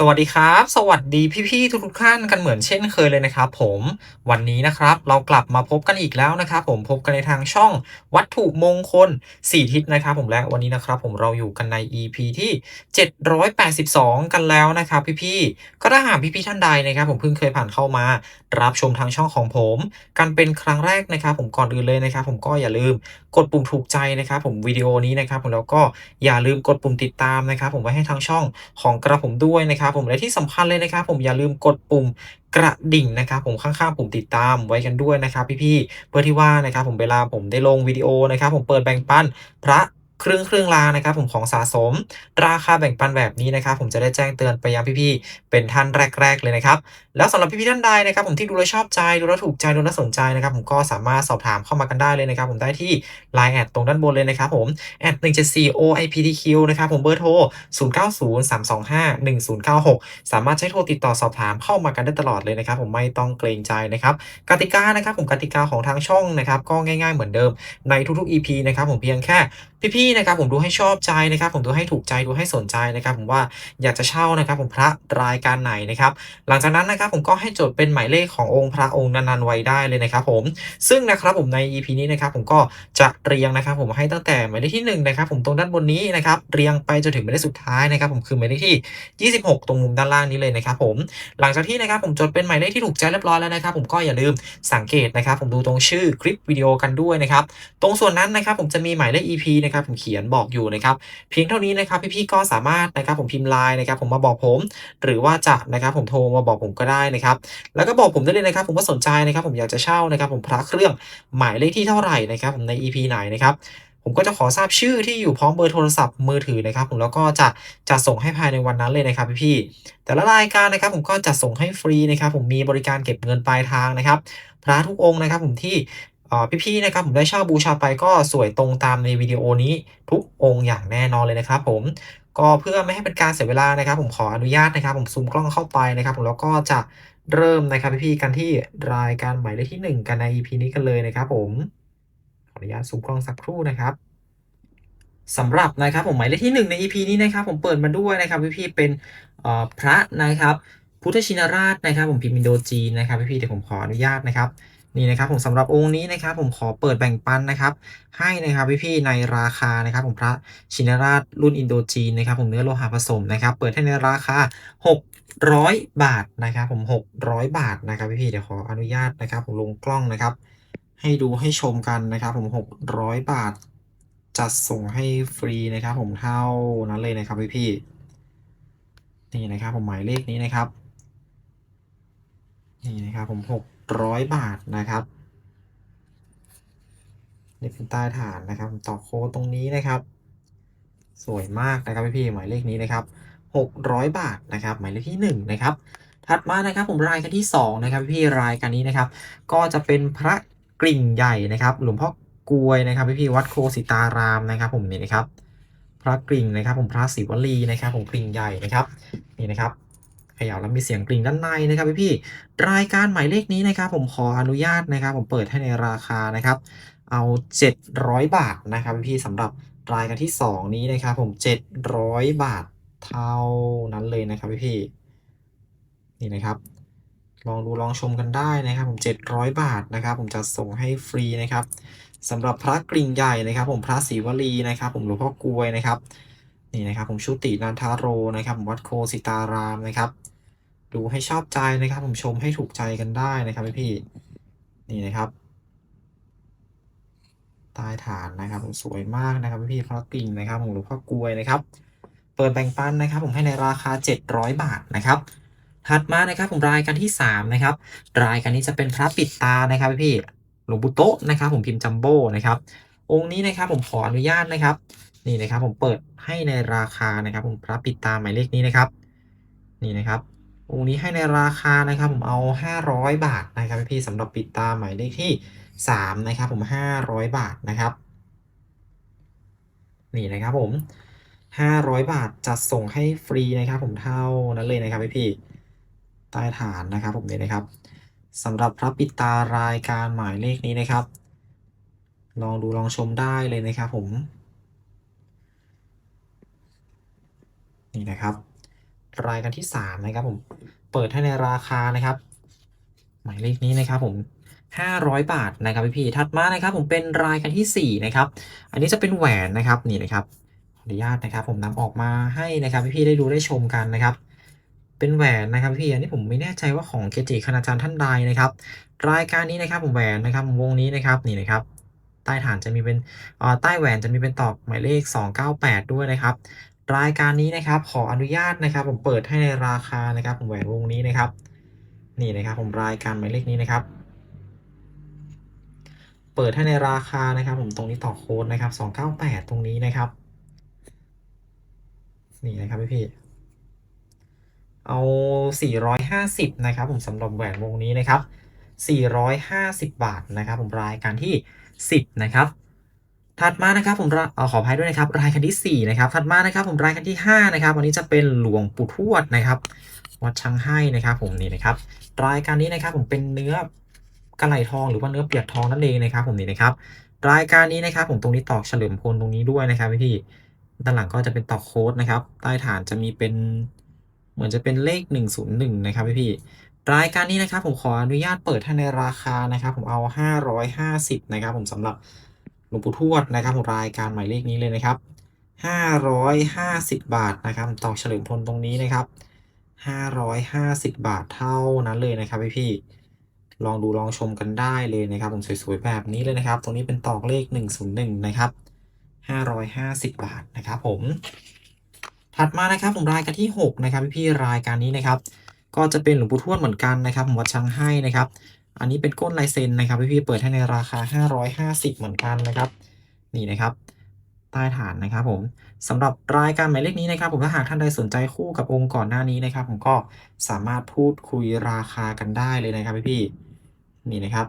สวัสดีครับ สวัสดีพี่ๆทุกๆท่านกันเหมือนเช่นเคยเลยนะครับผมวันนี้นะครับเรากลับมาพบกันอีกแล้วนะครับผมพบกันในทางช่องวัตถุมงคล 4 ทิศนะครับผมและวันนี้นะครับผมเราอยู่กันใน EP ที่ 782 กันแล้วนะครับพี่ๆก็ถ้าหากพี่ๆท่านใดนะครับผมเพิ่งเคยผ่านเข้ามา รับชมทางช่องของผม กันเป็นครั้งแรกนะครับผมก่อนอื่นเลยนะครับผมก็อย่าลืมกดปุ่มถูกใจนะครับผมวิดีโอนี้นะครับผมแล้วก็อย่าลืมกดปุ่มติดตามนะครับผมไว้ให้ทางช่องของกระผมด้วยนะครับผมและที่สำคัญเลยนะครับ ผมอย่าลืมกดปุ่มกระดิ่งนะครับผมข้างๆปุ่มติดตามไว้กันด้วยนะครับ พี่ๆเพื่อที่ว่านะครับผมเวลาผมได้ลงวิดีโอนะครับ ผมเปิดแบ่งปันพระ เครื่องเครื่องรางนะครับผมของสะสม ราคาแบ่งปันแบบนี้นะครับผมจะได้แจ้งเตือนไปยังพี่ๆเป็นท่านแรก ๆ เลยนะครับ แล้วสำหรับพี่ๆท่านใดนะครับ ผมที่ดูแลชอบใจดูแลถูกใจดูแลสนใจนะครับผมก็สามารถสอบถามเข้ามากันได้เลยนะครับ ผมได้ที่ Line แอดตรงด้านบนเลยนะครับผมแอด174 OIPTQ นะครับผมเบอร์โทร 0903251096 สามารถใช้โทรติดต่อสอบถามเข้ามากันได้ตลอดเลยนะครับ ผมไม่ต้องเกรงใจนะครับกติกานะครับผมกติกาของทางช่องนะครับก็ง่าย ๆเหมือนเดิมในทุกๆ EP นะครับผมเพียงแค่พี่ๆนะครับผมดูให้ชอบใจนะครับ ผมดูให้ถูกใจดูให้สนใจนะครับ ผมว่าอยากจะเช่านะครับ ผมพระรายการไหนนะครับ หลังจากนั้นนะครับผมก็ให้จดเป็นหมายเลขขององค์พระองค์นันๆไว้ได้เลยนะครับ ผมซึ่งนะครับผมใน EP นี้นะครับ ผมก็จะเรียงนะครับ ผมให้ตั้งแต่หมายเลขที่1นะครับ ผมตรงด้านบนนี้นะครับเรียงไปจนถึงหมายเลขสุดท้ายนะครับ ผมคือหมายเลขที่ 26 ตรงมุมด้านล่างนี้เลยนะครับ ผมหลังจากที่นะครับผมจดเป็นหมายเลขที่ถูกใจเรียบร้อยแล้วนะครับ ผมก็อย่าลืมสังเกตนะครับ ผมดูตรงชื่อคลิปวิดีโอกันด้วยนะครับ ตรงส่วนนั้นนะครับ ผมจะมีหมายเลข EP นะครับผมเขียนบอกอยู่นะครับ เพียงเท่านี้นะครับพี่ๆก็สามารถนะครับผมพิมพ์ไลน์นะครับผมมาบอกผม หรือว่าจะนะครับผมโทรมาบอกผมก็ได้นะครับ แล้วก็บอกผมได้เลยนะครับ ผมว่าสนใจนะครับ ผมอยากจะเช่านะครับ ผมพระเครื่องหมายเลขที่เท่าไหร่นะครับ ผมใน EP ไหนนะครับผมก็จะขอทราบชื่อที่อยู่พร้อมเบอร์โทรศัพท์มือถือนะครับ ผมแล้วก็จะจะส่งให้ภายในวันนั้นเลยนะครับพี่ๆแต่ละรายการนะครับ ผมก็จะส่งให้ฟรีนะครับ ผมมีบริการเก็บเงินปลายทางนะครับ พระทุกองค์นะครับ ผมที่ พี่ๆนะครับผมได้เช่าบูชาไปก็สวยตรงตามในวิดีโอนี้ทุกองค์อย่างแน่นอนเลยนะครับผมก็เพื่อไม่ให้เป็นการเสียเวลานะครับ ผมขออนุญาตนะครับ ผมซูมกล้องเข้าไปนะครับ ผมแล้วก็จะเริ่มนะครับพี่ๆกันที่รายการหมายเลขที่ 1 กันใน EP นี้กันเลยนะครับ ผมขออนุญาตซูมกล้องสักครู่นะครับสำหรับนะครับผมหมายเลขที่ 1 ใน EP นี้นะครับ ผมเปิดมาด้วยนะครับพี่ๆเป็นอ่อพระนะครับ พุทธชินราชนะครับ ผมพิมพ์อินโดจีนนะครับพี่ๆเดี๋ยวผมขออนุญาตนะครับ นี่นะครับผมสำหรับองค์นี้นะครับผมขอเปิดแบ่งปันนะครับ ให้นะครับพี่ๆในราคานะครับผมพระชินราชรุ่นอินโดจีนนะครับผมเนื้อโลหะผสมนะครับ เปิดให้ในราคา 600 บาทนะครับผม 600 บาทนะครับพี่ๆเดี๋ยวขออนุญาตนะครับผมลงกล้องนะครับ ให้ดูให้ชมกันนะครับผม 600 บาท จัดส่งให้ฟรีนะครับผมเท่านั้นเลยนะครับพี่ๆนี่นะครับผมหมายเลขนี้นะครับนี่นะครับผม 600 บาทนะครับ นี่เป็นใต้ฐานนะครับ ต่อโค้ดตรงนี้นะครับ สวยมากนะครับพี่ๆหมายเลขนี้นะครับ 600 บาทนะครับ หมายเลขที่ 1 นะครับ ถัดมานะครับผมรายการที่ 2 นะครับพี่รายการนี้นะครับ ก็จะเป็นพระกริ่งใหญ่นะครับ หลวงพ่อกลวยนะครับพี่ๆวัดโคสิตารามนะครับผมนี่นะครับ พระกริ่งนะครับ ผมพระศิวลีนะครับ ผมกริ่งใหญ่นะครับนี่นะครับ ขย่าแล้วมีเสียงกริ่งด้านในนะครับพี่ๆรายการหมายเลขนี้นะครับ ผมขออนุญาตนะครับ ผมเปิดให้ในราคานะครับ เอา 700 บาทนะครับพี่สำหรับรายการที่ 2 นี้นะครับ ผม 700 บาทเท่านั้นเลยนะครับพี่ๆนี่นะครับ ลองดูลองชมกันได้นะครับ ผม 700 บาทนะครับ ผมจะส่งให้ฟรีนะครับสำหรับพระกริ่งใหญ่นะครับ ผมพระศรีวลีนะครับ ผมหลวงพ่อกลวยนะครับ นี่นะครับผมชุตินันทาโรนะครับผมวัดโคสิตารามนะครับ ดูให้ชอบใจนะครับ ผมชมให้ถูกใจกันได้นะครับพี่ๆนี่นะครับใต้ฐานนะครับผมสวยมากนะครับพี่ๆพระกริ่งนะครับผมหลวงพ่อกลวยนะครับ เปิดแบ่งปันนะครับ ผมให้ในราคา 700 บาทนะครับถัดมานะครับผมรายการที่3นะครับรายการนี้จะเป็นพระปิดตานะครับพี่หลวงปู่โตนะครับผมพิมพ์จัมโบ้นะครับองค์นี้นะครับผมขออนุญาตนะครับ นี่นะครับผมเปิดให้ในราคานะครับ ผมพระปิดตาหมายเลขนี้นะครับ นี่นะครับองค์นี้ให้ในราคานะครับ ผมเอา 500 บาทนะครับพี่สำหรับปิดตาหมายเลขที่ 3 นะครับ ผม 500 บาทนะครับ นี่นะครับผม 500 บาทจัดส่งให้ฟรีนะครับ ผมเท่านั้นเลยนะครับพี่ๆใต้ฐานนะครับ ผมนี่นะครับสำหรับพระปิดตารายการหมายเลขนี้นะครับ ลองดูลองชมได้เลยนะครับผม นี่นะครับ รายการที่ 3 นะครับผม เปิดให้ในราคานะครับ หมายเลขนี้นะครับผม500 บาทนะครับพี่ๆถัดมานะครับ ผมเป็นรายการที่4นะครับ อันนี้จะเป็นแหวนนะครับนี่นะครับขออนุญาตนะครับ ผมนำออกมาให้นะครับพี่ๆได้ดูได้ชมกันนะครับ เป็นแหวนนะครับพี่อันนี้ผมไม่แน่ใจว่าของเกจิคณาจารย์ท่านใดนะครับ รายการนี้นะครับผมแหวนนะครับวงนี้นะครับนี่นะครับใต้ฐานจะมีเป็นใต้แหวนจะมีเป็นตอกหมายเลข 298 ด้วยนะครับ รายการนี้นะครับ ขออนุญาตนะครับ ผมเปิดให้ในราคานะครับผมแหวนวงนี้นะครับ นี่นะครับ ผมรายการหมายเลขนี้นะครับ เปิดให้ในราคานะครับ ผมตรงนี้ต่อโค้ดนะครับ298ตรงนี้นะครับ นี่นะครับพี่พี่เอา 450 นะครับ ผมสำหรับแหวนวงนี้นะครับ 450 บาทนะครับ ผมรายการที่ 10 นะครับ ถัดมานะครับผมเอขออภัยด้วยนะครับรายการที่4นะครับถัดมานะครับผมรายการที่5นะครับวันนี้จะเป็นหลวงปู่ทวดนะครับวัดช้างให้นะครับผมนี่นะครับรายการนี้นะครับผมเป็นเนื้อกระไหลทองหรือว่าเนื้อเปียกทองนั่นเองนะครับ ผมนี่นะครับ รายการนี้นะครับ ผมตรงนี้ตอกเฉลิมพลตรงนี้ด้วยนะครับพี่ด้านหลังก็จะเป็นตอกโค้ดนะครับ ใต้ฐานจะมีเป็นเหมือนจะเป็นเลข 101 นะครับพี่รายการนี้นะครับ ผมขออนุญาตเปิดให้ในราคานะครับ ผมเอา 550 นะครับ ผมสำหรับ หลวงปู่ทวดนะครับรายการหมายเลขนี้เลยนะครับ550 บาทนะครับผมตอกเฉลิมพลตรงนี้นะครับ 550 บาทเท่านั้นเลยนะครับพี่ๆลองดูลองชมกันได้เลยนะครับผมสวยๆแบบนี้เลยนะครับ ตรงนี้เป็นตอกเลข 101 นะครับ 550 บาทนะครับผม ถัดมานะครับผมรายการที่ 6 นะครับพี่ๆรายการนี้นะครับ ก็จะเป็นหลวงปู่ทวดเหมือนกันนะครับผมวัดช้างให้นะครับ อันนี้เป็นก้นลายเซ็นนะครับพี่ๆเปิดให้ในราคา 550 เหมือนกันนะครับนี่นะครับใต้ฐานนะครับผมสำหรับรายการหมายเลขนี้นะครับผมถ้าหากท่านใดสนใจคู่กับองค์ก่อนหน้านี้นะครับ ผมก็สามารถพูดคุยราคากันได้เลยนะครับพี่ๆนี่นะครับ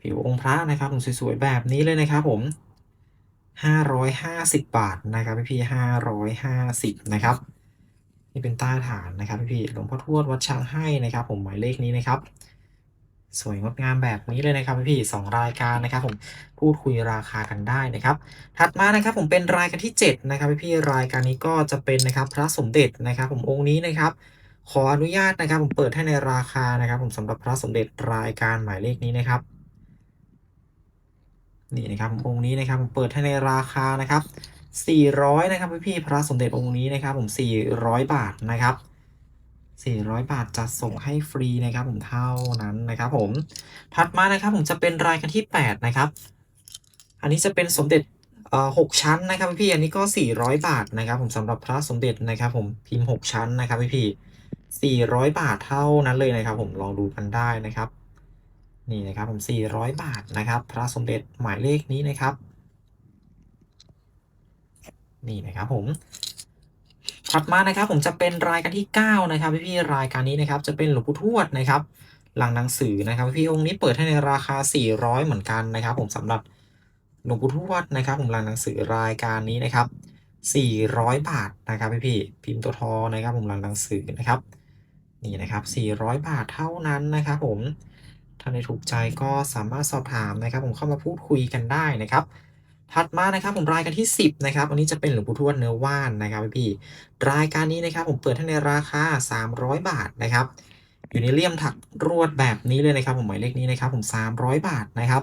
ผิวองค์พระนะครับผมสวยๆแบบนี้เลยนะครับ ผม550 บาทนะครับพี่ๆ550 นะครับ นี่เป็นใต้ฐานนะครับพี่หลวงพ่อทวดวัดช้างให้นะครับ ผมหมายเลขนี้นะครับ สวยงดงามแบบนี้เลยนะครับพี่สองรายการนะครับ ผมพูดคุยราคากันได้นะครับ ถัดมานะครับผมเป็นรายการที่ 7 นะครับพี่รายการนี้ก็จะเป็นนะครับพระสมเด็จนะครับ ผมองค์นี้นะครับขออนุญาตนะครับ ผมเปิดให้ในราคานะครับ ผมสำหรับพระสมเด็จรายการหมายเลขนี้นะครับนี่นะครับองค์นี้นะครับผมเปิดให้ในราคานะครับ 400 นะครับพี่ๆพระสมเด็จองค์นี้นะครับผม 400 บาทนะครับ 400 บาทจัดส่งให้ฟรีนะครับผมเท่านั้นนะครับผม ถัดมานะครับผมจะเป็นรายการที่ 8 นะครับ อันนี้จะเป็นสมเด็จเอ่อ6ชั้นนะครับพี่อันนี้ก็ 400 บาทนะครับผมสำหรับพระสมเด็จนะครับผมพิมพ์ 6 ชั้นนะครับพี่ๆ400 บาทเท่านั้นเลยนะครับ ผมลองดูกันได้นะครับ นี่นะครับผม 400 บาทนะครับ พระสมเด็จหมายเลขนี้นะครับ นี่นะครับผมถัดมานะครับผมจะเป็นรายการที่ 9 นะครับพี่ๆรายการนี้นะครับจะเป็นหลวงปู่ทวดนะครับ หลังหนังสือนะครับพี่องค์นี้เปิดให้ในราคา 400 เหมือนกันนะครับ ผมสำหรับหลวงปู่ทวดนะครับ ผมหลังหนังสือรายการนี้นะครับ 400 บาทนะครับพี่ๆพิมพ์ตัวทอนะครับ ผมหลังหนังสือนะครับ นี่นะครับ 400 บาทเท่านั้นนะครับผมถ้าในถูกใจก็สามารถสอบถามนะครับ ผมเข้ามาพูดคุยกันได้นะครับ ถัดมานะครับผมรายการที่ 10นะครับอันนี้จะเป็นหลวงปู่ทวดเนื้อว่านนะครับพี่รายการนี้นะครับผมเปิดให้ในราคา 300 บาทนะครับอยู่ในเลี่ยมถักรวดแบบนี้เลยนะครับ ผมหมายเลขนี้นะครับ ผม 300 บาทนะครับ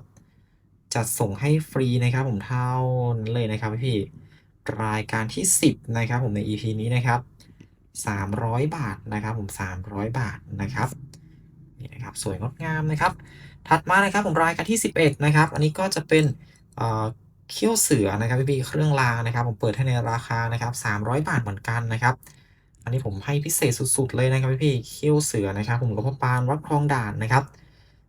จัดส่งให้ฟรีนะครับ ผมเท่านั้นเลยนะครับพี่รายการที่ 10นะครับ ผมใน EP นี้นะครับ 300 บาทนะครับ ผม 300 บาทนะครับนี่นะครับสวยงดงามนะครับ ถัดมานะครับผมรายการที่ 11นะครับ อันนี้ก็จะเป็นเอ่อ เขี้ยวเสือนะครับพี่ๆเครื่องรางนะครับผมเปิดให้ในราคานะครับ300 บาทเหมือนกันนะครับอันนี้ผมให้พิเศษสุดๆเลยนะครับพี่ๆเขี้ยวเสือนะครับ ผมหลวงพ่อปานวัดคลองด่านนะครับ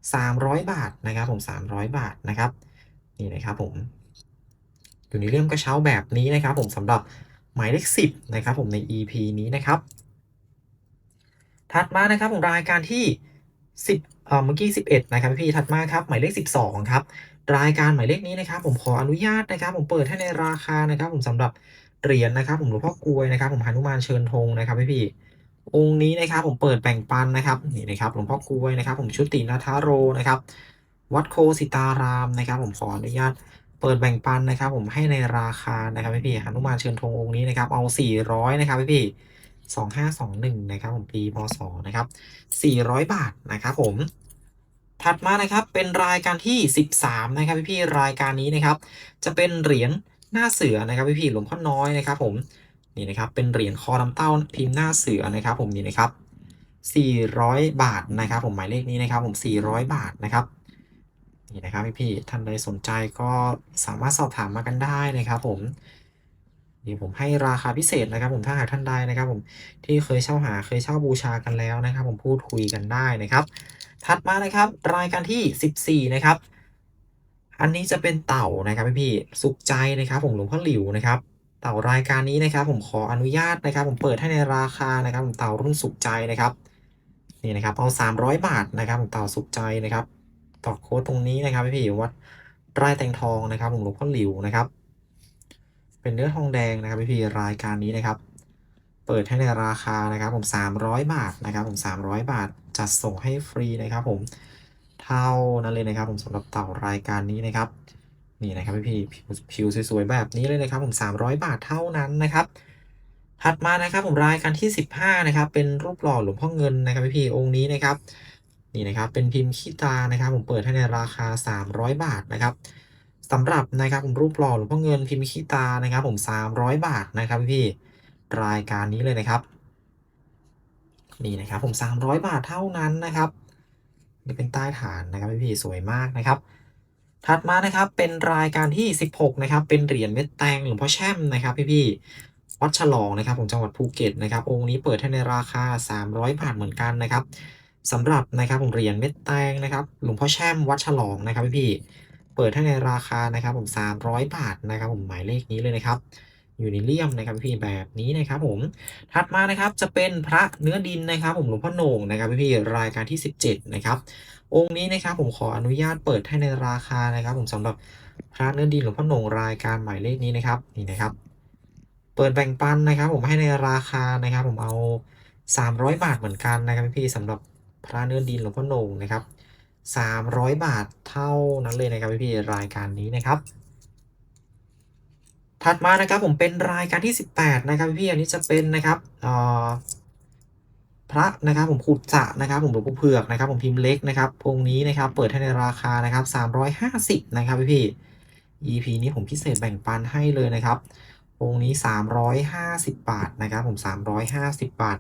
300 บาทนะครับผม300 บาทนะครับนี่นะครับผมอยู่ในเรื่องกระเช้าแบบนี้นะครับผมสำหรับหมายเลข10นะครับผมใน EP นี้นะครับ ถัดมานะครับผมรายการที่1 เอ่อเมื่อกี้ 11 นะครับพี่ถัดมาครับหมายเลข 12 ครับ รายการหมายเลขนี้นะครับ ผมขออนุญาตนะครับ ผมเปิดให้ในราคานะครับ ผมสำหรับเหรียญนะครับ ผมหลวงพ่อกลวยนะครับ ผมหนุมานเชิญธงนะครับพี่พี่องค์นี้นะครับ ผมเปิดแบ่งปันนะครับนี่นะครับหลวงพ่อกลวยนะครับ ผมชุตินาทาโรนะครับ วัดโคสิตารามนะครับ ผมขออนุญาตเปิดแบ่งปันนะครับ ผมให้ในราคานะครับพี่ๆหนุมานเชิญธงองค์นี้นะครับเอา 400 นะครับพี่ๆ 2521 นะครับผมปีพศนะครับ 400 บาทนะครับผม ถัดมานะครับเป็นรายการที่ 13 นะครับพี่ๆรายการนี้นะครับ จะเป็นเหรียญหน้าเสือนะครับพี่ๆหลวงพ่อน้อยนะครับ ผมนี่นะครับเป็นเหรียญคอน้ำเต้าพิมพ์หน้าเสือนะครับ ผมนี่นะครับ 400 บาทนะครับ ผมหมายเลขนี้นะครับ ผม 400 บาทนะครับนี่นะครับพี่ๆท่านใดสนใจก็สามารถสอบถามมากันได้นะครับ ผม เดี๋ยวผมให้ราคาพิเศษนะครับผมถ้าหากท่านใดนะครับผมที่เคยเช่าหาเคยเช่าบูชากันแล้วนะครับ ผมพูดคุยกันได้นะครับ ถัดมานะครับรายการที่ 14 นะครับ อันนี้จะเป็นเต่านะครับพี่ๆสุขใจนะครับ ผมหลวงพ่อหลิวนะครับเต่ารายการนี้นะครับ ผมขออนุญาตนะครับ ผมเปิดให้ในราคานะครับ ผมเต่ารุ่นสุขใจนะครับนี่นะครับเอา300 บาทนะครับ ผมเต่าสุขใจนะครับต่อโค้ดตรงนี้นะครับพี่ๆวัดไร่แตงทองนะครับ ผมหลวงพ่อหลิวนะครับ เป็นเนื้อทองแดงนะครับพี่ๆรายการนี้นะครับ เปิดให้ในราคานะครับผม 300 บาทนะครับผม 300 บาทจัดส่งให้ฟรีนะครับผมเท่านั้นเลยนะครับผมสำหรับเต่ารายการนี้นะครับ นี่นะครับพี่ๆผิวผิวสวยๆแบบนี้เลยนะครับผม 300 บาทเท่านั้นนะครับถัดมานะครับผมรายการที่ 15นะครับเป็นรูปหล่อหลวงพ่อเงินนะครับพี่องค์นี้นะครับนี่นะครับเป็นพิมพ์ขี้ตานะครับ ผมเปิดให้ในราคา 300 บาทนะครับ สำหรับนะครับผมรูปหล่อหลวงพ่อเงินพิมพ์ขีตานะครับ ผม 300 บาทนะครับพี่รายการนี้เลยนะครับ นี่นะครับผม 300 บาทเท่านั้นนะครับนี่เป็นใต้ฐานนะครับพี่สวยมากนะครับ ถัดมานะครับเป็นรายการที่ 16 นะครับ เป็นเหรียญเม็ดแตงหลวงพ่อแช่มนะครับพี่ๆวัดฉลองนะครับผมจังหวัดภูเก็ตนะครับ องค์นี้เปิดให้ในราคา 300 บาทเหมือนกันนะครับสำหรับนะครับผมเหรียญเม็ดแตงนะครับ หลวงพ่อแช่มวัดฉลองนะครับพี่ เปิดให้ในราคานะครับผม 300 บาทนะครับผมหมายเลขนี้เลยนะครับอยู่ในเลี่ยมนะครับพี่แบบนี้นะครับผมถัดมานะครับจะเป็นพระเนื้อดินนะครับ ผมหลวงพ่อโหน่งนะครับพี่ๆรายการที่ 17 นะครับ องค์นี้นะครับผมขออนุญาตเปิดให้ในราคานะครับ ผมสำหรับพระเนื้อดินหลวงพ่อโหน่งรายการหมายเลขนี้นะครับนี่นะครับ เปิดแบ่งปันนะครับ ผมให้ในราคานะครับ ผมเอา 300 บาทเหมือนกันนะครับพี่ๆสำหรับพระเนื้อดินหลวงพ่อโหน่งนะครับ 300 บาทเท่านั้นเลยนะครับพี่รายการนี้นะครับ ถัดมานะครับผมเป็นรายการที่ 18 นะครับพี่อันนี้จะเป็นนะครับอ่อพระนะครับผมขุดจะนะครับผมหลวงปู่เผือกนะครับผมพิมพ์เล็กนะครับองนี้นะครับเปิดให้ในราคานะครับ350 นะครับพี่ EP นี้ผมพิเศษแบ่งปันให้เลยนะครับองนี้ 350 บาทนะครับผม 350 บาท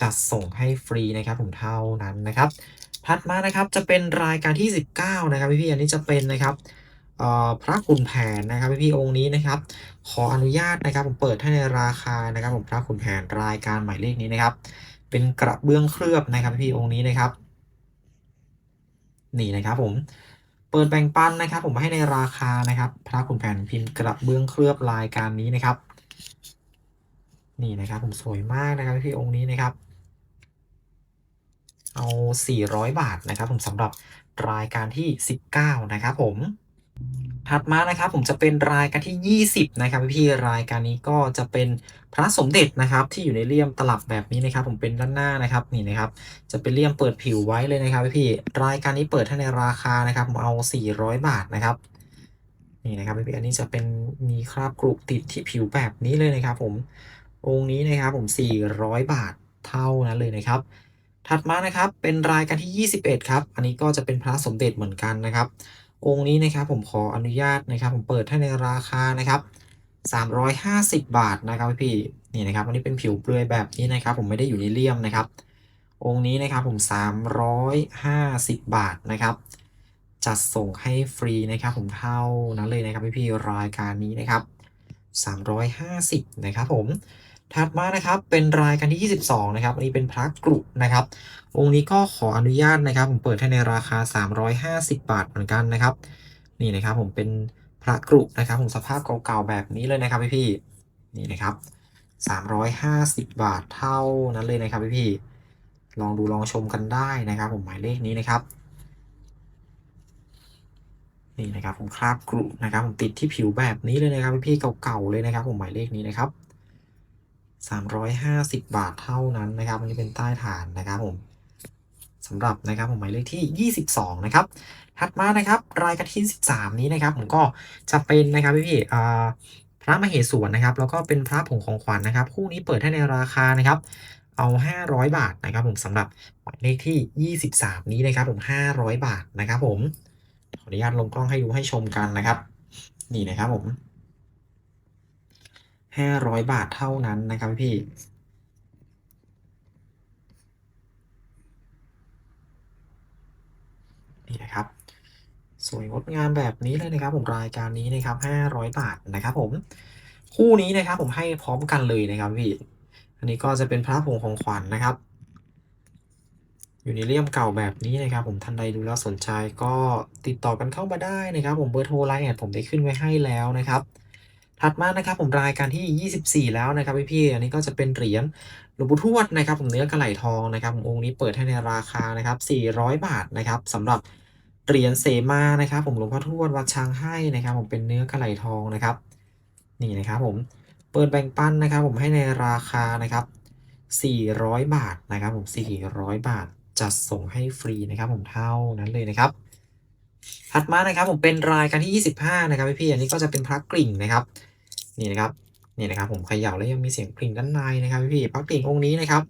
จัดส่งให้ฟรีนะครับผมเท่านั้นนะครับ ถัดมานะครับจะเป็นรายการที่ 19 นะครับพี่ๆอันนี้จะเป็นนะครับพระขุนแผนนะครับพี่ๆองค์นี้นะครับ ขออนุญาตนะครับผมเปิดให้ในราคานะครับผมพระขุนแผนรายการหมายเลขนี้นะครับ เป็นกระเบื้องเคลือบนะครับพี่องค์นี้นะครับ นี่นะครับผมเปิดแบ่งปันนะครับ ผมให้ในราคานะครับ พระขุนแผนพิมพ์กระเบื้องเคลือบรายการนี้นะครับ นี่นะครับผมสวยมากนะครับพี่องค์นี้นะครับ เอา 400 บาทนะครับผมสำหรับรายการที่ 19 นะครับผมถัดมานะครับผมจะเป็นรายการที่ 20 นะครับพี่รายการนี้ก็จะเป็นพระสมเด็จนะครับ ที่อยู่ในเลี่ยมตลับแบบนี้นะครับ ผมเป็นด้านหน้านะครับนี่นะครับจะเป็นเลี่ยมเปิดผิวไว้เลยนะครับพี่รายการนี้เปิดให้ในราคานะครับผมเอา 400 บาทนะครับนี่นะครับพี่อันนี้จะเป็นมีคราบกรุติดที่ผิวแบบนี้เลยนะครับ ผมองค์นี้นะครับผม 400 บาทเท่านั้นเลยนะครับ ถัดมานะครับเป็นรายการที่ 21 ครับ อันนี้ก็จะเป็นพระสมเด็จเหมือนกันนะครับ องค์นี้นะครับผมขออนุญาตนะครับ ผมเปิดให้ในราคานะครับ350 บาทนะครับพี่นี่นะครับอันนี้เป็นผิวเปลือยแบบนี้นะครับ ผมไม่ได้อยู่ในเลี่ยมนะครับ องค์นี้นะครับผม 350 บาทนะครับ จัดส่งให้ฟรีนะครับ ผมเท่านั้นเลยนะครับพี่ๆรายการนี้นะครับ 350 นะครับผม ถัดมานะครับเป็นรายการที่ 22 นะครับ อันนี้เป็นพระกรุนะครับ องค์นี้ก็ขออนุญาตนะครับ ผมเปิดให้ในราคา 350 บาทเหมือนกันนะครับ นี่นะครับผมเป็นพระกรุนะครับ ผมสภาพเก่าๆแบบนี้เลยนะครับพี่ๆนี่นะครับ 350 บาทเท่านั้นเลยนะครับพี่ๆลองดูลองชมกันได้นะครับ ผมหมายเลขนี้นะครับ นี่นะครับผมคราบกรุนะครับ ผมติดที่ผิวแบบนี้เลยนะครับพี่ๆเก่าๆเลยนะครับ ผมหมายเลขนี้นะครับ 350 บาทเท่านั้นนะครับอันนี้เป็นใต้ฐานนะครับผมสำหรับนะครับผมหมายเลขที่ 22 นะครับ ถัดมานะครับรายการที่ 13 นี้นะครับ ผมก็จะเป็นนะครับพี่ๆอ่พระมเหสวนนะครับ แล้วก็เป็นพระผงของขวัญนะครับ คู่นี้เปิดให้ในราคานะครับ เอา 500 บาทนะครับ ผมสำหรับหมายเลขที่ 23 นี้นะครับ ผม 500 บาทนะครับ ผมขออนุญาตลงกล้องให้ดูให้ชมกันนะครับ นี่นะครับผม 500บาทเท่านั้นนะครับพี่ นี่นะครับ สวยงดงามแบบนี้เลยนะครับ ผมรายการนี้นะครับ500บาทนะครับ ผมคู่นี้นะครับ ผมให้พร้อมกันเลยนะครับพี่ อันนี้ก็จะเป็นพระผงของขวัญนะครับอยู่ในเลี่ยมเก่าแบบนี้นะครับ ผมท่านใดดูแล้วสนใจก็ติดต่อกันเข้ามาได้นะครับ ผมเบอร์โทรไลน์แอดผมได้ขึ้นไว้ให้แล้วนะครับ ถัดมานะครับผมรายการที่ 24 แล้วนะครับพี่ๆอันนี้ก็จะเป็นเหรียญหลวงปู่ทวดนะครับผมเนื้อกระไหลทองนะครับผมองค์นี้เปิดให้ในราคานะครับ400 บาทนะครับสำหรับเหรียญเสมานะครับผมหลวงพ่อทวดวัดช้างให้นะครับผมเป็นเนื้อกระไหลทองนะครับนี่นะครับผมเปิดแบ่งปันนะครับผมให้ในราคานะครับ400 บาทนะครับผม 400 บาทจัดส่งให้ฟรีนะครับผมเท่านั้นเลยนะครับ ถัดมานะครับผมเป็นรายการที่ 25 นะครับพี่ๆอันนี้ก็จะเป็นพระกริ่งนะครับ นี่นะครับนี่นะครับผมเขย่าแล้วยังมีเสียงกริ่งด้านในนะครับพี่พระกริ่งองค์นี้นะครับ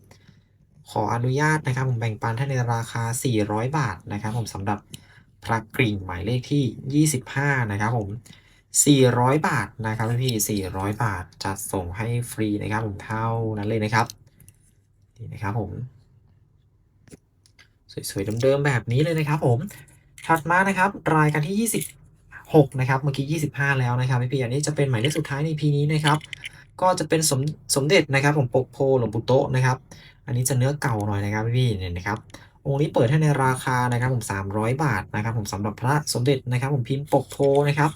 ขออนุญาตนะครับ ผมแบ่งปันให้ในราคา 400 บาทนะครับ ผมสำหรับพระกริ่งหมายเลขที่ 25 นะครับ ผม 400 บาทนะครับพี่ 400 บาทจัดส่งให้ฟรีนะครับ ผมเท่านั้นเลยนะครับนี่นะครับผม สวยๆเดิมๆแบบนี้เลยนะครับ ผมถัดมานะครับ รายการที่ 20 6 นะครับ เมื่อกี้ 25 แล้วนะครับพี่ๆอันนี้จะเป็นหมายเลขสุดท้ายใน EP นี้นะครับ ก็จะเป็นสมสมเด็จนะครับผมปกโพหลวงปู่โตนะครับ อันนี้จะเนื้อเก่าหน่อยนะครับพี่ๆเนี่ยนะครับองค์นี้เปิดให้ในราคานะครับผม300 บาทนะครับ ผมสำหรับพระสมเด็จนะครับ ผมพิมพ์ปกโพนะครับ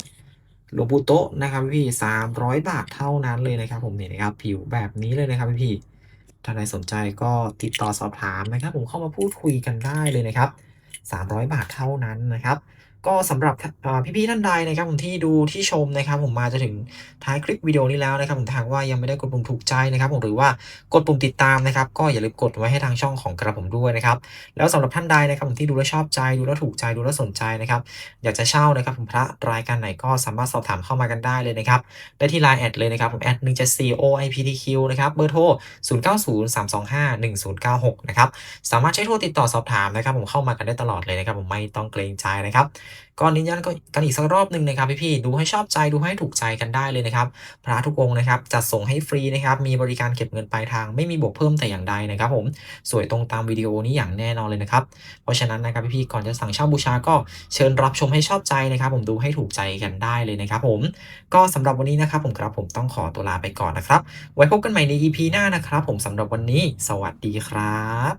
หลวงปู่โตนะครับพี่ๆ300บาทเท่านั้นเลยนะครับ ผมนี่นะครับ ผิวแบบนี้เลยนะครับพี่ถ้าใครสนใจก็ติดต่อสอบถามนะครับ ผมเข้ามาพูดคุยกันได้เลยนะครับ 300 บาทเท่านั้นนะครับ ก็สำหรับพี่ๆท่านใดนะครับผมที่ดูที่ชมนะครับ ผมมาจะถึงท้ายคลิปวิดีโอนี้แล้วนะครับผมถ้าหากว่ายังไม่ได้กดปุ่มถูกใจนะครับผมหรือว่ากดปุ่มติดตามนะครับ ก็อย่าลืมกดไว้ให้ทางช่องของกระผมด้วยนะครับแล้วสำหรับท่านใดนะครับผมที่ดูแล้วชอบใจดูแล้วถูกใจดูแล้วสนใจนะครับ อยากจะเช่านะครับผมพระรายการไหนก็สามารถสอบถามเข้ามากันได้เลยนะครับได้ที่ Line แอดเลยนะครับผมแอด174 OIPTQ นะครับเบอร์โทร0903251096นะครับสามารถใช้โทรติดต่อสอบถามนะครับ ผมเข้ามากันได้ตลอดเลยนะครับผมไม่ต้องเกรงใจนะครับก่อนยืนยันกันอีกสักรอบหนึ่งนะครับพี่ๆดูให้ชอบใจดูให้ถูกใจกันได้เลยนะครับพระทุกองค์นะครับจัดส่งให้ฟรีนะครับมีบริการเก็บเงินปลายทางไม่มีบวกเพิ่มแต่อย่างใดนะครับผมสวยตรงตามวิดีโอนี้อย่างแน่นอนเลยนะครับเพราะฉะนั้นนะครับพี่ๆก่อนจะสั่งเช่าบูชาก็เชิญรับชมให้ชอบใจนะครับ ผมดูให้ถูกใจกันได้เลยนะครับผมก็สำหรับวันนี้นะครับผมครับผมต้องขอตัวลาไปก่อนนะครับ ไว้พบกันใหม่ใน EP หน้านะครับ ผมสำหรับวันนี้ สวัสดีครับ